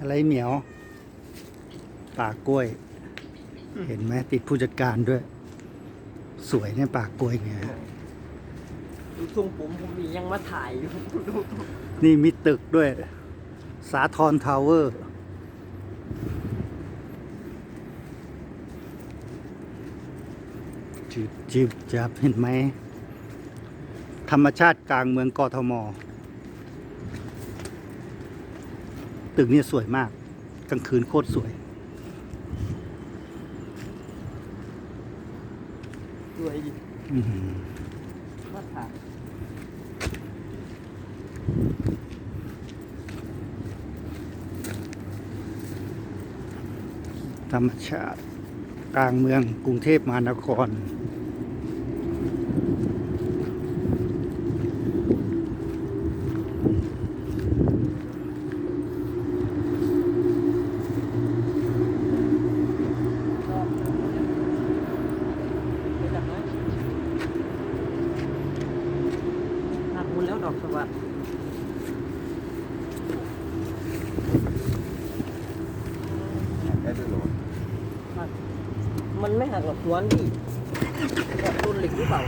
อะไรเหนียวป่ากล้วย เห็นไหมติดผู้จัดการด้วย สวยเนี่ยป่ากล้วยเนี่ยดูทรงผมผมนี่ยังมาถ่ายอยู่ดูนี่มีตึกด้วย สาทรทาวเวอร์ จิบจิบจับเห็นไหม ธรรมชาติกลางเมืองกทม ตึกเนี่ยสวยมาก กลางคืนโคตรสวย สวยดิอื้อหือมาถ่ายธรรมชาติ กลางเมืองกรุงเทพมหานคร ชอบไปจากไหนหักหมุนแล้วด อกสวัสดได้ด้วยเหรอหักมันไม่หักหรอกสวนพี่แบบต้นเหล็กหรือเปล่า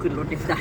ขึ้นรถยังใจ